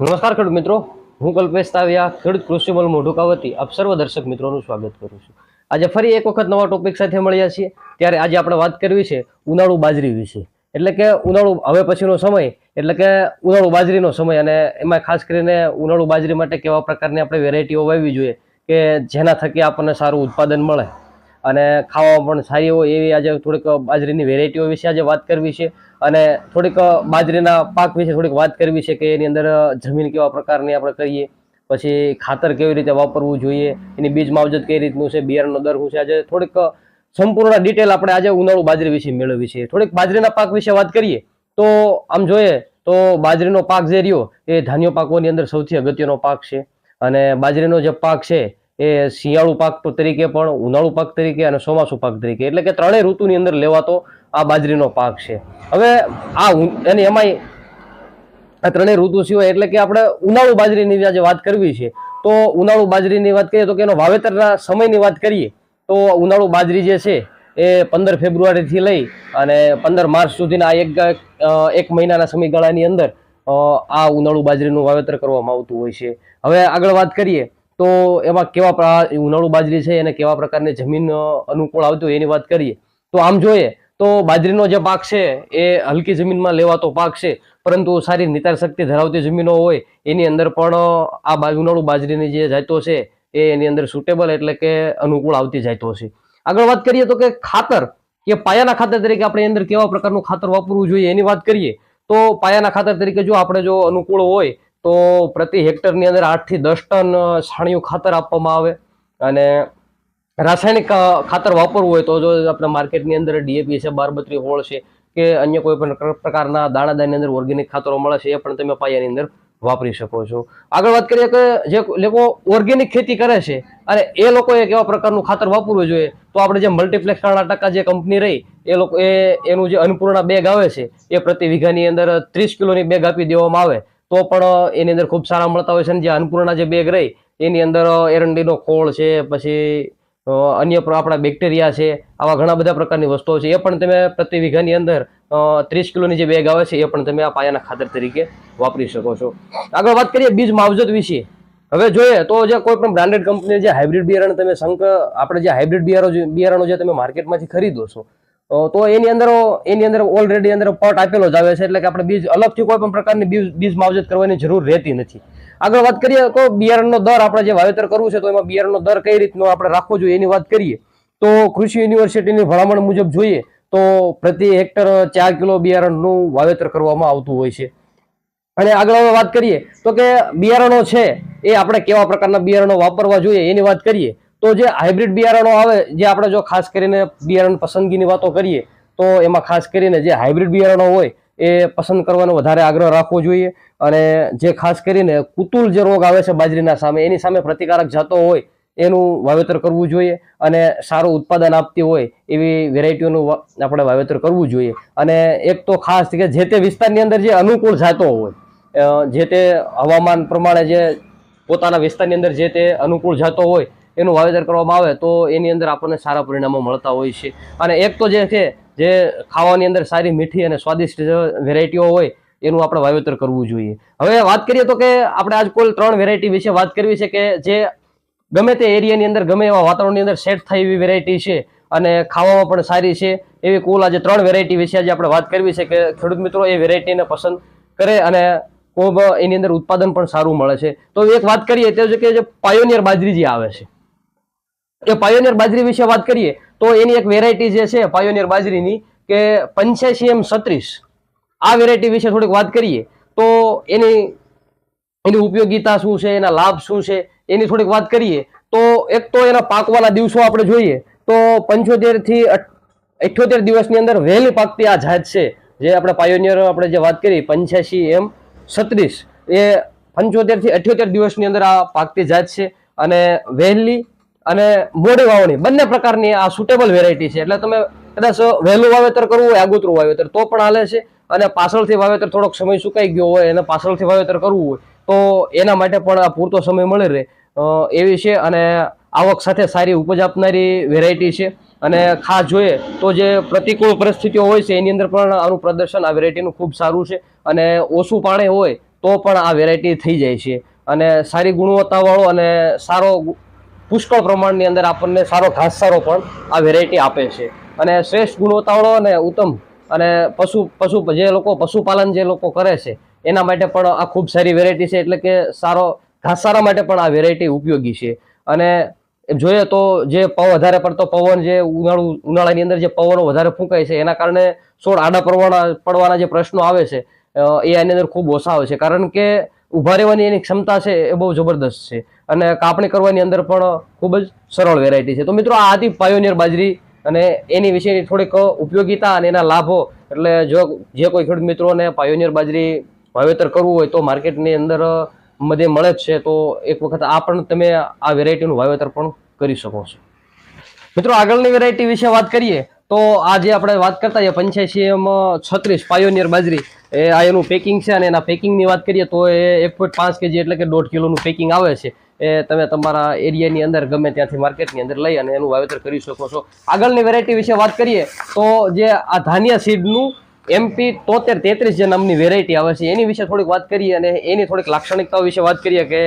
નમસ્કાર ખેડૂત મિત્રો. હું કલ્પેશ તાવિયા, ખેડૂત કૃષિ બલ મોઢું કાવતી આપ સર્વ દર્શક મિત્રોનું સ્વાગત કરું છું. આજે ફરી એક વખત નવા ટોપિક સાથે મળ્યા છીએ. ત્યારે આજે આપણે વાત કરવી છે ઉનાળુ બાજરી વિશે. એટલે કે ઉનાળુ હવે પછીનો સમય, એટલે કે ઉનાળુ બાજરીનો સમય અને એમાં ખાસ કરીને ઉનાળુ બાજરી માટે કેવા પ્રકારની આપણે વેરાયટીઓ વાવવી જોઈએ કે જેના થકી આપણને સારું ઉત્પાદન મળે. અને ખાવામાં પણ સારી હોય એવી આજે થોડીક બાજરીની વેરાયટીઓ વિશે આજે વાત કરવી છે. અને થોડીક બાજરીના પાક વિશે થોડીક વાત કરવી છે કે એની અંદર જમીન કેવા પ્રકારની આપણે કરીએ, પછી ખાતર કેવી રીતે વાપરવું જોઈએ, એની બીજ માવજત કઈ રીતનું છે, બિયારણનો દર શું છે, આજે થોડીક સંપૂર્ણ ડિટેલ આપણે આજે ઉનાળુ બાજરી વિશે મેળવી છે. થોડીક બાજરીના પાક વિશે વાત કરીએ, તો આમ જોઈએ, તો બાજરીનો પાક જે રહ્યો, એ ધાન્ય પાકોની અંદર સૌથી અગત્યનો પાક છે. અને બાજરીનો જે પાક છે એ શિયાળુ પાક તરીકે પણ, ઉનાળુ પાક તરીકે અને ચોમાસુ પાક તરીકે. એટલે કે ત્રણેય ઋતુની અંદર લેવાતો આ બાજરીનો પાક છે. હવે આ અને એમાંય આ ત્રણેય ઋતુ સિવાય એટલે કે આપણે ઉનાળુ બાજરીની આજે વાત કરવી છે, તો ઉનાળુ બાજરીની વાત કરીએ તો કે એનો વાવેતરના સમયની વાત કરીએ, તો ઉનાળુ બાજરી જે છે એ પંદર ફેબ્રુઆરીથી લઈ અને પંદર માર્ચ સુધીના એક એક મહિનાના સમયગાળાની અંદર આ ઉનાળુ બાજરીનું વાવેતર કરવામાં આવતું હોય છે. હવે આગળ વાત કરીએ તો એમાં કેવા ઉનાળુ બાજરી છે એને કેવા પ્રકારની જમીન અનુકૂળ આવતી હોય એની વાત કરીએ. તો આમ જોઈએ, તો બાજરીનો જે પાક છે એ હલકી જમીનમાં લેવાતો પાક છે, પરંતુ સારી નિતાર શક્તિ ધરાવતી જમીનો હોય, એની અંદર પણ આ ઉનાળુ બાજરીની જે જાતો છે એ એની અંદર સુટેબલ એટલે કે અનુકૂળ આવતી જાતો છે. આગળ વાત કરીએ તો કે ખાતર, કે પાયાના ખાતર તરીકે આપણે અંદર કેવા પ્રકારનું ખાતર વાપરવું જોઈએ એની વાત કરીએ, તો પાયાના ખાતર તરીકે જો આપણે જો અનુકૂળ હોય તો પ્રતિ હેક્ટરની અંદર આઠથી દસ ટન છાણિયું ખાતર આપવામાં આવે. અને રાસાયણિક ખાતર વાપરવું હોય તો જો આપણે માર્કેટની અંદર ડીએપી છે, બારબત્રી હોળ છે કે અન્ય કોઈ પણ પ્રકારના દાણાદાની અંદર ઓર્ગેનિક ખાતરો મળે છે એ પણ તમે પાયાની અંદર વાપરી શકો છો. આગળ વાત કરીએ કે જે લોકો ઓર્ગેનિક ખેતી કરે છે અને એ લોકોએ કેવા પ્રકારનું ખાતર વાપરવું જોઈએ, તો આપણે જે મલ્ટીપ્લેક્સ ટકા જે કંપની રહી, એ લોકો એ, એનું જે અન્નપૂર્ણા બેગ આવે છે, એ પ્રતિ વીઘાની અંદર ત્રીસ કિલોની બેગ આપી દેવામાં આવે. તો પણ એની અંદર ખૂબ સારા મળતા હોય છે અને જે અન્નપૂર્ણા જે બેગ રહી, એની અંદર એરંડીનો ખોળ છે, પછી અન્ય આપણા બેક્ટેરિયા છે, આવા ઘણા બધા પ્રકારની વસ્તુઓ છે. એ પણ તમે પ્રતિ વીઘાની અંદર ત્રીસ કિલોની જે બેગ આવે છે, એ પણ તમે આ પાયાના ખાતર તરીકે વાપરી શકો છો. આગળ વાત કરીએ બીજ માવજત વિશે. હવે જોઈએ તો જે કોઈ પણ બ્રાન્ડેડ કંપની જે હાઇબ્રિડ બિયારણ તમે સંક આપણે જે હાઇબ્રિડ બિયારો બિયારણો જે તમે માર્કેટમાંથી ખરીદો છો તો એની અંદર એની અંદર ઓલરેડી અંદર પટ આપેલો જ આવે છે, એટલે કે આપણે બીજ, અલગથી કોઈ પણ પ્રકારની બીજ બીજ માવજત કરવાની જરૂર રહેતી નથી. આગળ વાત કરીએ, તો બિયારણનો દર આપણે જે વાવેતર કરવું છે, તો એમાં બિયારણનો દર કઈ રીતનો આપણે રાખવો જોઈએ એની વાત કરીએ. તો કૃષિ યુનિવર્સિટીની ભલામણ મુજબ જોઈએ, તો પ્રતિ હેક્ટર ચાર કિલો બિયારણનું વાવેતર કરવામાં આવતું હોય છે. અને આગળ હવે વાત કરીએ, તો કે બિયારણો છે, એ આપણે કેવા પ્રકારના બિયારણો વાપરવા જોઈએ એની વાત કરીએ તો જે હાઇબ્રિડ બિયારણો આવે, જે આપણે જો ખાસ કરીને બિયારણ પસંદગીની વાતો કરીએ, તો એમાં ખાસ કરીને જે હાઇબ્રિડ બિયારણો હોય, એ પસંદ કરવાનો વધારે આગ્રહ રાખવો જોઈએ. અને જે ખાસ કરીને કુતુલ જે રોગ આવે છે બાજરીના સામે, એની સામે પ્રતિકારક જાતો હોય, એનું વાવેતર કરવું જોઈએ. અને સારું ઉત્પાદન આપતી હોય, એવી વેરાયટીઓનું આપણે વાવેતર કરવું જોઈએ. અને એક તો ખાસ કે જે તે વિસ્તારની અંદર જે અનુકૂળ જાતો હોય જે તે હવામાન પ્રમાણે જે પોતાના વિસ્તારની અંદર જે તે અનુકૂળ જાતો હોય એનું વાવેતર કરવામાં આવે તો એની અંદર આપણને સારા પરિણામો મળતા હોય છે. અને એક તો જે છે, જે ખાવાની અંદર સારી મીઠી અને સ્વાદિષ્ટ વેરાયટીઓ હોય, એનું આપણે વાવેતર કરવું જોઈએ. હવે વાત કરીએ તો કે આપણે આજ કુલ ત્રણ વેરાયટી વિશે વાત કરવી છે કે જે ગમે તે એરિયાની અંદર, ગમે એવા વાતાવરણની અંદર સેટ થાય એવી વેરાયટી છે અને ખાવામાં પણ સારી છે. એવી કુલ આજે ત્રણ વેરાયટી વિશે આજે આપણે વાત કરવી છે કે ખેડૂત મિત્રો એ વેરાયટીને પસંદ કરે અને ખૂબ એની અંદર ઉત્પાદન પણ સારું મળે છે. તો એક વાત કરીએ તો કે જે પાયોનિયર બાજરી જે આવે છે. એ પાયોનિયર બાજરી વિશે વાત કરીએ, તો એની એક વેરાયટી જે છે પાયોનિયર બાજરીની, કે પંચ્યાસી એમ સત્રીસ આ વેરાયટી વિશે થોડીક વાત કરીએ, તો એની એની ઉપયોગિતા શું છે, એના લાભ શું છે, એની થોડીક વાત કરીએ. તો એક તો એના પાકવાના દિવસો આપણે જોઈએ, તો પંચોતેરથી અઠ્યોતેર દિવસની અંદર વહેલી પાકતી આ જાત છે, જે આપણે પાયોનિયર આપણે જે વાત કરી પંચ્યાસી એમ સત્રીસ એ પંચોતેરથી અઠ્યોતેર દિવસની અંદર આ પાકતી જાત છે, અને વહેલી અને મોડી વાવણી, બંને પ્રકારની આ સુટેબલ વેરાયટી છે. એટલે તમે કદાચ વહેલું વાવેતર કરવું હોય, આગોતરું વાવેતર, તો પણ હાલે છે. અને પાછળથી વાવેતર થોડોક સમય સુકાઈ ગયો હોય અને પાછળથી વાવેતર કરવું હોય, તો એના માટે પણ આ પૂરતો સમય મળી રહે. એવી છે અને આવક સાથે સારી ઉપજ આપનારી વેરાયટી છે. અને ખાસ જોઈએ તો જે પ્રતિકૂળ પરિસ્થિતિઓ હોય છે, એની અંદર પણ આનું પ્રદર્શન આ વેરાયટીનું ખૂબ સારું છે. અને ઓછું પાણી હોય, તો પણ આ વેરાયટી થઈ જાય છે. અને સારી ગુણવત્તાવાળો અને સારો પુષ્કળ પ્રમાણની અંદર આપણને સારો ઘાસચારો પણ આ વેરાયટી આપે છે. અને શ્રેષ્ઠ ગુણવત્તાવાળો અને ઉત્તમ અને પશુ પશુ જે લોકો, પશુપાલન જે લોકો કરે છે, એના માટે પણ આ ખૂબ સારી વેરાયટી છે. એટલે કે સારો ઘાસચારા માટે પણ આ વેરાયટી ઉપયોગી છે. અને જોઈએ તો જે વધારે પડતો પવન જે ઉનાળુ, ઉનાળાની અંદર જે પવનો વધારે ફૂંકાય છે, એના કારણે છોડ આડા પડવાના પડવાના જે પ્રશ્નો આવે છે એ આની અંદર ખૂબ ઓછા આવે છે. કારણ કે ઊભા રહેવાની એની ક્ષમતા છે એ બહુ જબરદસ્ત છે. અને કાપણી કરવાની અંદર પણ ખૂબ જ સરળ વેરાયટી છે. તો મિત્રો આ હતી પાયોનિયર બાજરી અને એની વિશેની થોડીક ઉપયોગીતા અને એના લાભો. એટલે જો જે કોઈ ખેડૂત મિત્રોને પાયોનિયર બાજરી વાવેતર કરવું હોય તો માર્કેટની અંદર મધ્ય મળે જ છે. તો એક વખત આ પણ તમે આ વેરાયટીનું વાવેતર પણ કરી શકો છો. મિત્રો આગળની વેરાયટી વિશે વાત કરીએ. તો આ જે આપણે વાત કરતા છીએ પંચ્યાસી એમ છત્રીસ પાયોનિયર બાજરી. એ આ એનું પેકિંગ છે અને એના પેકિંગની વાત કરીએ તો એ એક પોઈન્ટ પાંચ કેજી એટલે કે દોઢ કિલોનું પેકિંગ આવે છે. એ તમે તમારા એરિયાની અંદર ગમે ત્યાંથી માર્કેટની અંદર લઈ અને એનું વાવેતર કરી શકો છો. આગળની વેરાયટી વિશે વાત કરીએ તો જે આ ધાનિયા સીડનું એમપી તોતેર તેત્રીસ જે નામની વેરાયટી આવે છે, એની વિશે થોડીક વાત કરીએ અને એની થોડીક લાક્ષણિકતાઓ વિશે વાત કરીએ કે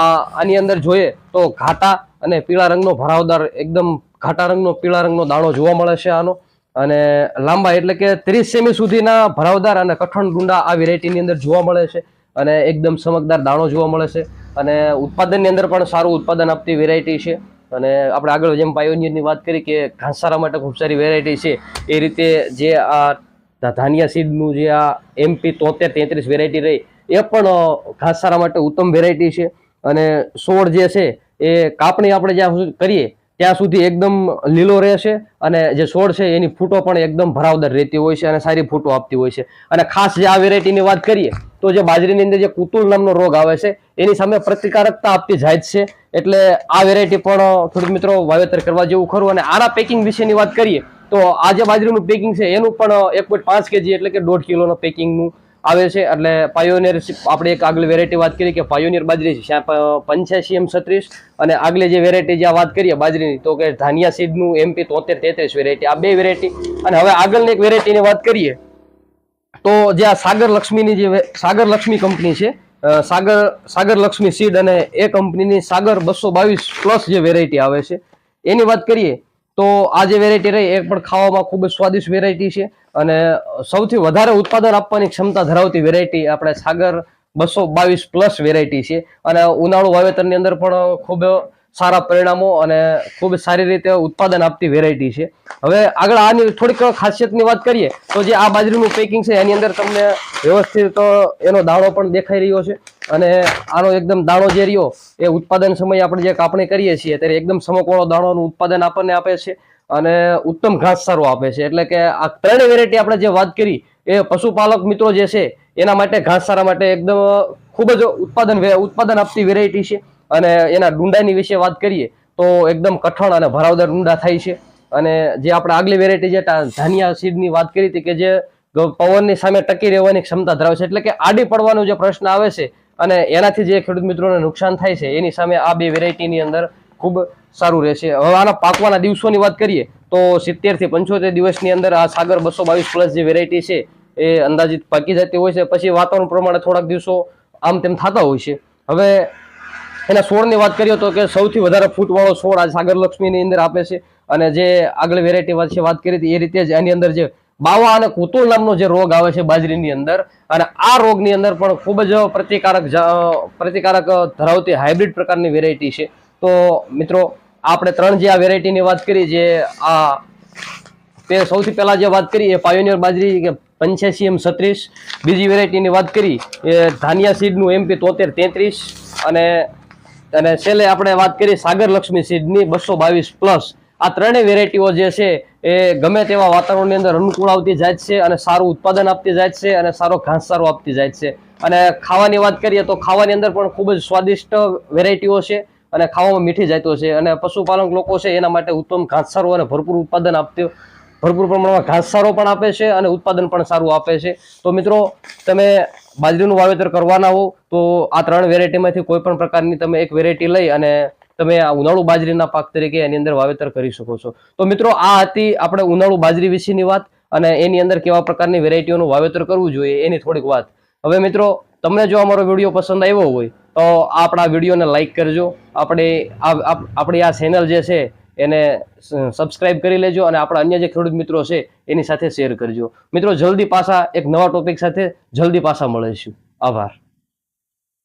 આની અંદર જોઈએ તો ઘાટા અને પીળા રંગનો ભરાવદાર એકદમ ઘાટા રંગનો, પીળા રંગનો દાણો જોવા મળે છે આનો. અને લાંબા એટલે કે ત્રીસ સેમી સુધીના ભરાવદાર અને કઠણ ડુંડા આ વેરાયટીની અંદર જોવા મળે છે અને એકદમ ચમકદાર દાણો જોવા મળે છે. અને ઉત્પાદનની અંદર પણ સારું ઉત્પાદન આપતી વેરાયટી છે. અને આપણે આગળ જેમ પાયોનિયરની વાત કરી કે ઘાસચારા માટે ખૂબ સારી વેરાયટી છે, એ રીતે જે આ ધાનિયા સીડનું જે આ એમપી તોતેર તેત્રીસ વેરાયટી રહી, એ પણ ઘાસચારા માટે ઉત્તમ વેરાયટી છે. અને છોડ જે છે, એ કાપણી આપણે જ્યાં કરીએ ત્યાં સુધી એકદમ લીલો રહેશે અને જે છોડ છે એની ફૂટો પણ એકદમ ભરાવદાર રહેતી હોય છે અને સારી ફૂટો આપતી હોય છે. અને ખાસ જે આ વેરાયટીની વાત કરીએ, તો જે બાજરીની અંદર જે કુતુલ નામનો રોગ આવે છે, એની સામે પ્રતિકારકતા આપતી જાય છે. એટલે આ વેરાયટી પણ ખેડૂત મિત્રો વાવેતર કરવા જેવું ખરું. અને આના પેકિંગ વિશેની વાત કરીએ, તો આ જે બાજરીનું પેકિંગ છે, એનું પણ એક પોઈન્ટ પાંચ કેજી એટલે કે દોઢ કિલોનો પેકિંગનું આવે છે એટલે પાયોનિયર આપણે એક આગલી વેરાયટી વાત કરી કે પાયોનિયર બાજરી છે. પંચ્યાસી એમ છત્રીસ. અને આગલી જે વેરાયટી જે વાત કરીએ બાજરીની, તો કે ધાનિયા સીડનું એમપી તોતેર, તેત્રીસ વેરાયટી આ બે વેરાયટી અને હવે આગળની એક વેરાયટીની વાત કરીએ, તો જે આ સાગર લક્ષ્મીની જે સાગર લક્ષ્મી કંપની છે સાગર સાગર લક્ષ્મી સીડ અને એ કંપનીની સાગર બસો બાવીસ પ્લસ જે વેરાયટી આવે છે, એની વાત કરીએ તો આ જે વેરાયટી રહી, એ પણ ખાવામાં ખૂબ સ્વાદિષ્ટ વેરાયટી છે. અને સૌથી વધારે ઉત્પાદન આપવાની ક્ષમતા ધરાવતી વેરાયટી આપણે સાગર બસો બાવીસ પ્લસ વેરાયટી છે. અને ઉનાળુ વાવેતરની અંદર પણ ખૂબ સારા પરિણામો અને ખૂબ સારી રીતે ઉત્પાદન આપતી વેરાયટી છે. હવે આગળ આની થોડીક ખાસિયતની વાત કરીએ, તો જે આ બાજરીનું પેકિંગ છે, એની અંદર તમને વ્યવસ્થિત એનો દાણો પણ દેખાઈ રહ્યો છે અને આનો એકદમ દાણો જે રહ્યો, એ ઉત્પાદન સમયે આપણે જે કાપણી કરીએ છીએ, ત્યારે એકદમ સમકવાળો દાણોનું ઉત્પાદન આપણને આપે છે અને ઉત્તમ ઘાસ સારો આપે છે. એટલે કે આ ત્રણેય વેરાયટી આપણે જે વાત કરી, એ પશુપાલક મિત્રો જે છે, એના માટે ઘાસ સારા માટે એકદમ ખૂબ જ ઉત્પાદન ઉત્પાદન આપતી વેરાયટી છે. અને એના ડુંડાની વિશે વાત કરીએ, તો એકદમ કઠણ અને ભરાવદાર ડુંડા થાય છે. અને જે આપણે આગલી વેરાયટી જે ધાનિયા સીડની વાત કરી હતી કે જે પવનની સામે ટકી રહેવાની ક્ષમતા ધરાવે છે, એટલે કે આડી પડવાનો જે પ્રશ્ન આવે છે અને એનાથી જે ખેડૂત મિત્રોને નુકસાન થાય છે, એની સામે આ બે વેરાયટીની અંદર ખૂબ સારું રહેશે. હવે આના પાકવાના દિવસોની વાત કરીએ, તો સિત્તેરથી પંચોતેર દિવસની અંદર આ સાગર બસો બાવીસ પ્લસ જે વેરાયટી છે, એ અંદાજિત પાકી જતી હોય છે. પછી વાતાવરણ પ્રમાણે થોડાક દિવસો આમ તેમ થતા હોય છે. હવે એના છોડની વાત કરીએ તો કે સૌથી વધારે ફૂટવાળો છોડ આ સાગર લક્ષ્મીની અંદર આપે છે. અને જે આગળ વેરાયટી છે, વાત કરી હતી, એ રીતે જ એની અંદર જે બાવા અને કુતુલ નામનો જે રોગ આવે છે બાજરીની અંદર. અને આ રોગની અંદર પણ ખૂબ જ પ્રતિકારક પ્રતિકારક ધરાવતી હાઇબ્રિડ પ્રકારની વેરાયટી છે. તો મિત્રો, આપણે ત્રણ જે આ વેરાયટીની વાત કરી, જે આ તે સૌથી પહેલાં જે વાત કરી, એ પાયોનિયર બાજરી કે પંચ્યાસી એમ છત્રીસ. બીજી વેરાયટીની વાત કરી, એ ધાનિયા સીડનું એમપી તોતેર તેત્રીસ. અને અને છેલ્લે આપણે વાત કરી સાગર લક્ષ્મી સીડની બસો બાવીસ પ્લસ આ ત્રણેય વેરાયટીઓ જે છે એ ગમે તેવા વાતાવરણની અંદર અનુકૂળ આવતી જાય છે અને સારું ઉત્પાદન આપતી જાય છે અને સારો ઘાસચારો આપતી જાય છે. અને ખાવાની વાત કરીએ તો ખાવાની અંદર પણ ખૂબ જ સ્વાદિષ્ટ વેરાયટીઓ છે અને ખાવામાં મીઠી જાતો છે. અને પશુપાલક લોકો છે એના માટે ઉત્તમ ઘાસચારો અને ભરપૂર ઉત્પાદન આપતી ભરપૂર પ્રમાણમાં ઘાસચારો પણ આપે છે અને ઉત્પાદન પણ સારું આપે છે. તો મિત્રો, તમે બાજરીનું વાવેતર કરવાના હો, તો આ ત્રણ વેરાયટીમાંથી કોઈ પણ પ્રકારની તમે એક વેરાયટી લઈ અને તમે આ ઉનાળુ બાજરીના પાક તરીકે એની અંદર વાવેતર કરી શકો છો. તો મિત્રો, આ હતી આપણે ઉનાળુ બાજરી વિશેની વાત અને એની અંદર કેવા પ્રકારની વેરાયટીઓનું વાવેતર કરવું જોઈએ એની થોડીક વાત. હવે મિત્રો, તમને જો અમારો વીડિયો પસંદ આવ્યો હોય, તો આપણા વિડીયોને લાઈક કરજો. આપણે આપણી આ ચેનલ જે છે એને સબસ્ક્રાઇબ કરી લેજો અને આપણા અન્ય જે ખેડૂત મિત્રો છે, એની સાથે શેર કરજો. મિત્રો, જલ્દી પાછા એક નવા ટોપિક સાથે જલ્દી પાછા મળીશું. આભાર.